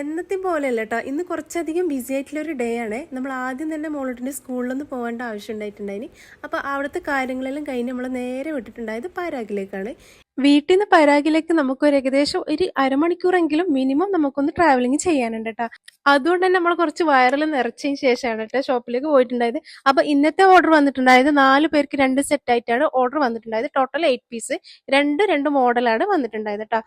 എന്നത്തെ പോലെയല്ല കേട്ടോ ഇന്ന് കുറച്ചധികം ബിസി ആയിട്ടുള്ള ഒരു ഡേ ആണ്. നമ്മൾ ആദ്യം തന്നെ മോളോട്ടിന്റെ സ്കൂളിലൊന്നും പോകേണ്ട ആവശ്യം ഉണ്ടായിട്ടുണ്ടായിന്. അപ്പോൾ അവിടുത്തെ കാര്യങ്ങളെല്ലാം കഴിഞ്ഞ് നമ്മൾ നേരെ വിട്ടിട്ടുണ്ടായത് പാരാഗിലേക്കാണ്. വീട്ടിൽ നിന്ന് പരാഗിലേക്ക് നമുക്ക് ഒരു ഏകദേശം ഒരു അരമണിക്കൂറെങ്കിലും മിനിമം നമുക്കൊന്ന് ട്രാവലിംഗ് ചെയ്യാനുണ്ട് കേട്ടോ അതുകൊണ്ട് തന്നെ നമ്മൾ കുറച്ച് വയറിൽ നിറച്ചതിന് ശേഷമാണ് കേട്ടോ ഷോപ്പിലേക്ക് പോയിട്ടുണ്ടായത്. അപ്പൊ ഇന്നത്തെ ഓർഡർ വന്നിട്ടുണ്ടായത് നാല് പേർക്ക് രണ്ട് സെറ്റ് ആയിട്ടാണ് ഓർഡർ വന്നിട്ടുണ്ടായത്. ടോട്ടൽ എയ്റ്റ് പീസ് രണ്ട് രണ്ട് മോഡലാണ് വന്നിട്ടുണ്ടായത് കേട്ടോ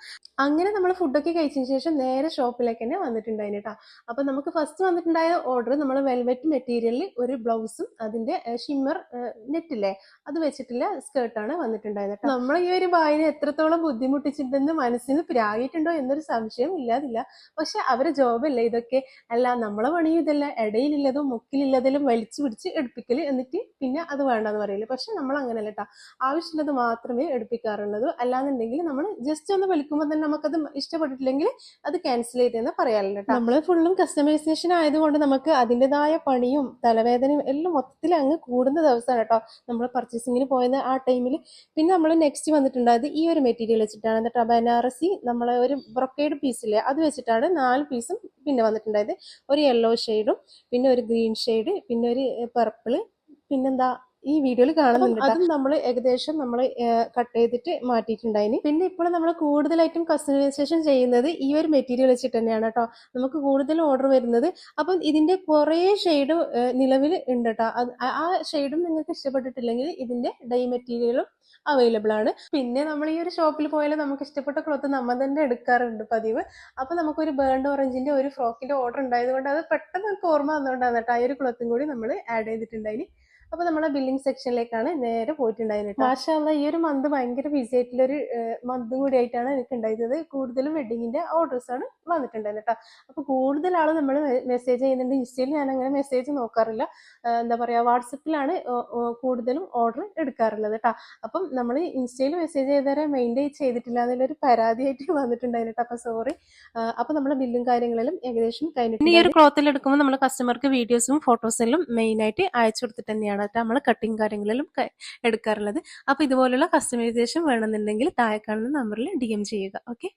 അങ്ങനെ നമ്മൾ ഫുഡൊക്കെ കഴിച്ചതിന് ശേഷം നേരെ ഷോപ്പിലേക്ക് തന്നെ വന്നിട്ടുണ്ടായിരുന്നു കേട്ടോ അപ്പൊ നമുക്ക് ഫസ്റ്റ് വന്നിട്ടുണ്ടായ ഓർഡർ നമ്മൾ വെൽവെറ്റ് മെറ്റീരിയലിൽ ഒരു ബ്ലൗസും അതിന്റെ ഷിമ്മർ നെറ്റില്ലേ അത് വെച്ചിട്ടുള്ള സ്കേർട്ടാണ് വന്നിട്ടുണ്ടായത് നമ്മൾ ഈ ഒരു ബായിനെ എത്രത്തോളം ബുദ്ധിമുട്ടിച്ചിട്ടുണ്ടെന്ന് മനസ്സിന് പ്രാഗിയിട്ടുണ്ടോ എന്നൊരു സംശയം ഇല്ലാതില്ല. പക്ഷെ അവരെ ജോബല്ലേ ഇതൊക്കെ? അല്ല നമ്മളെ പണിയും ഇതല്ല. ഇടയിലുള്ളതും മുക്കിലുള്ളതിലും വലിച്ചു പിടിച്ച് എടുപ്പിക്കൽ എന്നിട്ട് പിന്നെ അത് വേണ്ടെന്ന് പറയില്ല പക്ഷെ നമ്മൾ അങ്ങനെയല്ല കേട്ടോ ആവശ്യമുള്ളത് മാത്രമേ എടുപ്പിക്കാറുള്ളൂ. അല്ലാന്നുണ്ടെങ്കിൽ നമ്മൾ ജസ്റ്റ് ഒന്ന് വിളിക്കുമ്പോൾ തന്നെ നമുക്കത് ഇഷ്ടപ്പെട്ടിട്ടില്ലെങ്കിൽ അത് ക്യാൻസൽ ചെയ്തെന്ന് പറയാറില്ല നമ്മൾ ഫുള്ളും കസ്റ്റമൈസേഷൻ ആയതുകൊണ്ട് നമുക്ക് അതിന്റെതായ പണിയും തലവേദനയും എല്ലാം മൊത്തത്തിൽ അങ്ങ് കൂടുന്ന ദിവസമാണ് കേട്ടോ നമ്മൾ പർച്ചേസിങ്ങിന് പോയത് ആ ടൈമിൽ പിന്നെ നമ്മൾ നെക്സ്റ്റ് വന്നിട്ടുണ്ടായത് ഈ ഒരു മെറ്റീരിയൽ വെച്ചിട്ടാണ് എന്നിട്ട് ആ ബനാറസി നമ്മളെ ഒരു ബ്രൊക്കേഡ് പീസില്ലേ അത് വെച്ചിട്ടാണ് നാല് പീസും പിന്നെ വന്നിട്ടുണ്ടായത്. ഒരു യെല്ലോ ഷെയ്ഡും പിന്നെ ഒരു ഗ്രീൻ ഷെയ്ഡ് പിന്നെ ഒരു പർപ്പിൾ പിന്നെന്താ ഈ വീഡിയോയിൽ കാണുന്നുണ്ട് അതും നമ്മൾ ഏകദേശം നമ്മൾ കട്ട് ചെയ്തിട്ട് മാറ്റിയിട്ടുണ്ടായിന് പിന്നെ ഇപ്പോൾ നമ്മൾ കൂടുതലായിട്ടും കസ്റ്റമൈസേഷൻ ചെയ്യുന്നത് ഈ ഒരു മെറ്റീരിയൽ വെച്ചിട്ട് തന്നെയാണ് കേട്ടോ നമുക്ക് കൂടുതൽ ഓർഡർ വരുന്നത്. അപ്പം ഇതിന്റെ കുറേ ഷെയ്ഡ് നിലവിൽ ഉണ്ട് കേട്ടോ ആ- ഷെയ്ഡും നിങ്ങൾക്ക് ഇഷ്ടപ്പെട്ടിട്ടില്ലെങ്കിൽ ഇതിന്റെ ഡൈ മെറ്റീരിയലും അവൈലബിൾ ആണ്. പിന്നെ നമ്മൾ ഈ ഒരു ഷോപ്പിൽ പോയാൽ നമുക്ക് ഇഷ്ടപ്പെട്ട ക്ലോത്ത് നമ്മൾ തന്നെ എടുക്കാറുണ്ട് പതിവ്. അപ്പൊ നമുക്കൊരു ബേൺഡ് ഓറഞ്ചിന്റെ ഒരു ഫ്രോക്കിന്റെ ഓർഡർ ഉണ്ടായതുകൊണ്ട് അത് പെട്ടെന്ന് നമുക്ക് ഓർമ്മ വന്നുകൊണ്ടാണ് കേട്ടോ ആ ഒരു ക്ലോത്തും കൂടി നമ്മൾ ആഡ് ചെയ്തിട്ടുണ്ടായിന് അപ്പൊ നമ്മളെ ബില്ലിംഗ് സെക്ഷനിലേക്കാണ് നേരെ പോയിട്ടുണ്ടായിരുന്നത് മാഷാല്ല ഈ ഒരു മന്ത് ഭയങ്കര ബിസി ആയിട്ടുള്ള ഒരു മന്തും കൂടി ആയിട്ടാണ് എനിക്ക് ഉണ്ടായിരുന്നത്. കൂടുതലും വെഡിങ്ങിന്റെ ഓർഡേഴ്സ് ആണ് വന്നിട്ടുണ്ടായിരുന്നത് കേട്ടോ അപ്പൊ കൂടുതൽ ആൾ നമ്മൾ മെസ്സേജ് ചെയ്യുന്നുണ്ട്. ഇൻസ്റ്റയിൽ ഞാൻ അങ്ങനെ മെസ്സേജ് നോക്കാറില്ല എന്താ പറയാ വാട്സപ്പിലാണ് കൂടുതലും ഓർഡർ എടുക്കാറുള്ളത് കേട്ടോ അപ്പം നമ്മൾ ഇൻസ്റ്റയിൽ മെസ്സേജ് ചെയ്തവരെ മെയിന്റെയിൻ ചെയ്തിട്ടില്ല എന്നുള്ളൊരു പരാതിയായിട്ട് വന്നിട്ടുണ്ടായിരുന്നു കേട്ടോ അപ്പൊ സോറി അപ്പൊ നമ്മുടെ ബില്ലും കാര്യങ്ങളിലും ഏകദേശം കഴിഞ്ഞിട്ട് ഈ ഒരു ക്ലോത്തിൽ എടുക്കുമ്പോൾ നമ്മൾ കസ്റ്റമർക്ക് വീഡിയോസും ഫോട്ടോസിലും മെയിൻ ആയിട്ട് അയച്ചു കൊടുത്തിട്ട് തന്നെയാണ് കേട്ടോ നമ്മൾ കട്ടിങ് കാര്യങ്ങളിലും എടുക്കാറുള്ളത്. അപ്പോൾ ഇതുപോലുള്ള കസ്റ്റമൈസേഷൻ വേണമെന്നുണ്ടെങ്കിൽ താഴെ കാണുന്ന നമ്പറിൽ ഡി ചെയ്യുക. ഓക്കെ